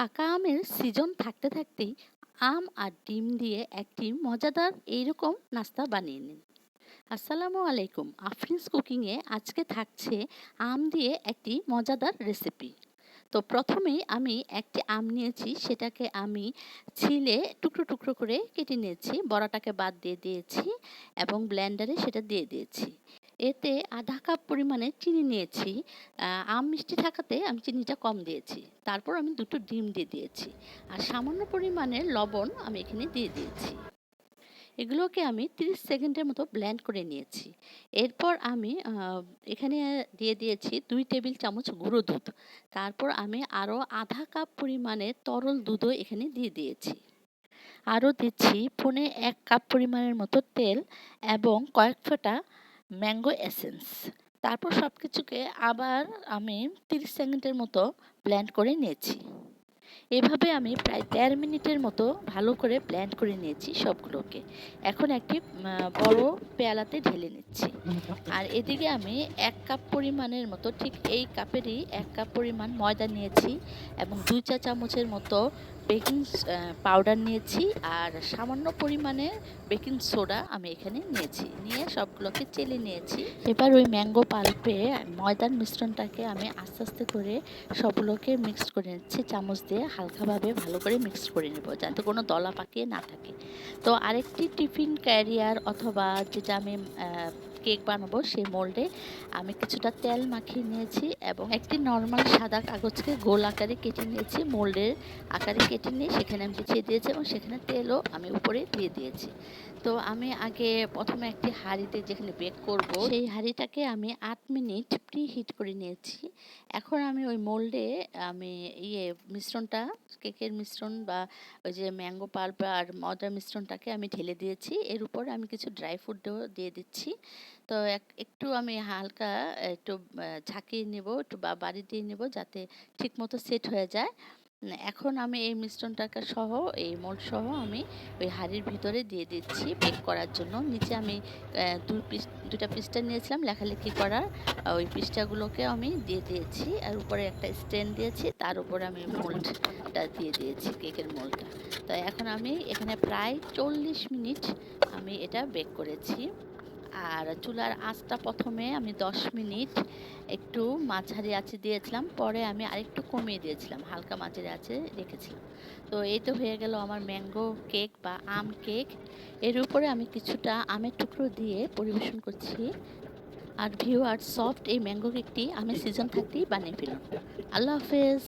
পাকা আমের সিজন থাকতে থাকতেই আম আর ডিম দিয়ে একটি মজাদার এইরকম নাস্তা বানিয়ে নিন। আসসালামু আলাইকুম। আফরিন্স কুকিংয়ে আজকে থাকছে আম দিয়ে একটি মজাদার রেসিপি তো প্রথমেই আমি একটি আম নিয়েছি, সেটাকে আমি ছিলে টুকরো টুকরো করে কেটে নিয়েছি। বড়াটাকে বাদ দিয়ে দিয়েছি এবং ব্লেন্ডারে সেটা দিয়ে দিয়েছি। এতে আধা কাপ পরিমাণে চিনি নিয়েছি। আম মিষ্টি থাকাতে আমি চিনিটা কম দিয়েছি। তারপর আমি দুটো ডিম দিয়ে দিয়েছি। আর সামান্য পরিমাণের লবণ আমি এখানে দিয়ে দিয়েছি। এগুলোকে আমি 30 সেকেন্ডের মতো ব্লেন্ড করে নিয়েছি। এরপর আমি এখানে দিয়ে দিয়েছি দুই টেবিল চামচ গুঁড়ো দুধ। তারপর আমি আরও আধা কাপ পরিমাণে তরল দুধও এখানে দিয়ে দিয়েছি। আরও দিচ্ছি পনে এক কাপ পরিমাণের মতো তেল এবং কয়েক ফোঁটা ম্যাঙ্গো এসেন্স। তারপর সব কিছুকে আবার আমি তিরিশ সেকেন্ডের মতো ব্ল্যান্ড করে নিয়েছি। এভাবে আমি প্রায় দেড় মিনিটের মতো ভালো করে ব্ল্যান্ড করে নিয়েছি সবগুলোকে। এখন একটি বড় পেয়ালাতে ঢেলে নিচ্ছি। আর এদিকে আমি এক কাপ পরিমাণের মতো, ঠিক এই কাপেরই এক কাপ পরিমাণ ময়দা নিয়েছি এবং দুই চা চামচের মতো বেকিং পাউডার নিয়েছি আর সামান্য পরিমাণে বেকিং সোডা আমি এখানে নিয়েছি। নিয়ে সবগুলোকে চেলে নিয়েছি। এবার ওই ম্যাঙ্গো পাল্পে ময়দার মিশ্রণটাকে আমি আস্তে আস্তে করে সবগুলোকে মিক্সড করে নিচ্ছি। চামচ দিয়ে হালকাভাবে ভালো করে মিক্সড করে নেব যাতে কোনো দলা পাকিয়ে না থাকে। তো আরেকটি টিফিন ক্যারিয়ার অথবা যেটা আমি কেক বানাবো সেই মোল্ডে। আমি কিছুটা তেল মাখিয়ে নিয়েছি এবং একটি নর্মাল সাদা কাগজকে গোল আকারে কেটে নিয়েছি, মোল্ডের আকারে কেটে নিয়ে সেখানে আমি বিছিয়ে দিয়েছি এবং সেখানে তেলও আমি উপরে দিয়ে দিয়েছি। তো আমি আগে প্রথমে একটি হাঁড়িতে যেখানে বেক করব, সেই হাঁড়িটাকে আমি আট মিনিট প্রি হিট করে নিয়েছি। এখন আমি ওই মোল্ডে আমি ইয়ে মিশ্রণটা, কেকের মিশ্রণ বা ওই যে ম্যাঙ্গো পাল্প আর মজার মিশ্রণটাকে আমি ঢেলে দিয়েছি। এর উপরে আমি কিছু ড্রাই ফ্রুটও দিয়ে দিচ্ছি। তো একটু আমি হালকা একটু ঝাঁকিয়ে নেব, একটু বাড়ি দিয়ে নেব যাতে ঠিকমতো সেট হয়ে যায়। এখন আমি এই মিশ্রণটাকে সহ, এই মোল্ড সহ আমি ওই হাঁড়ির ভিতরে দিয়ে দিচ্ছি বেক করার জন্য। নিচে আমি দুই পিস দুটা পিসটা নিয়েছিলাম, লেখালেখি করার ওই পিসটাগুলোকে আমি দিয়ে দিয়েছি। আর উপরে একটা স্ট্যান্ড দিয়েছি, তার উপরে আমি মোল্ডটা দিয়ে দিয়েছি কেকের মোল্ডটা। তো এখন আমি এখানে প্রায় চল্লিশ মিনিট আমি এটা বেক করেছি। আর চুলার আঁচটা প্রথমে আমি দশ মিনিট একটু মাঝারি আঁচে দিয়েছিলাম, পরে আমি আরেকটু কমিয়ে দিয়েছিলাম, হালকা মাঝারি আঁচে রেখেছিলাম। তো এই তো হয়ে গেল আমার ম্যাঙ্গো কেক বা আম কেক। এর উপরে আমি কিছুটা আমের টুকরো দিয়ে পরিবেশন করছি। আর ভিউ আর সফট এই ম্যাঙ্গো কেকটি আমি সিজন থাকতেই বানিয়ে ফেললাম আল্লাহ হাফেজ।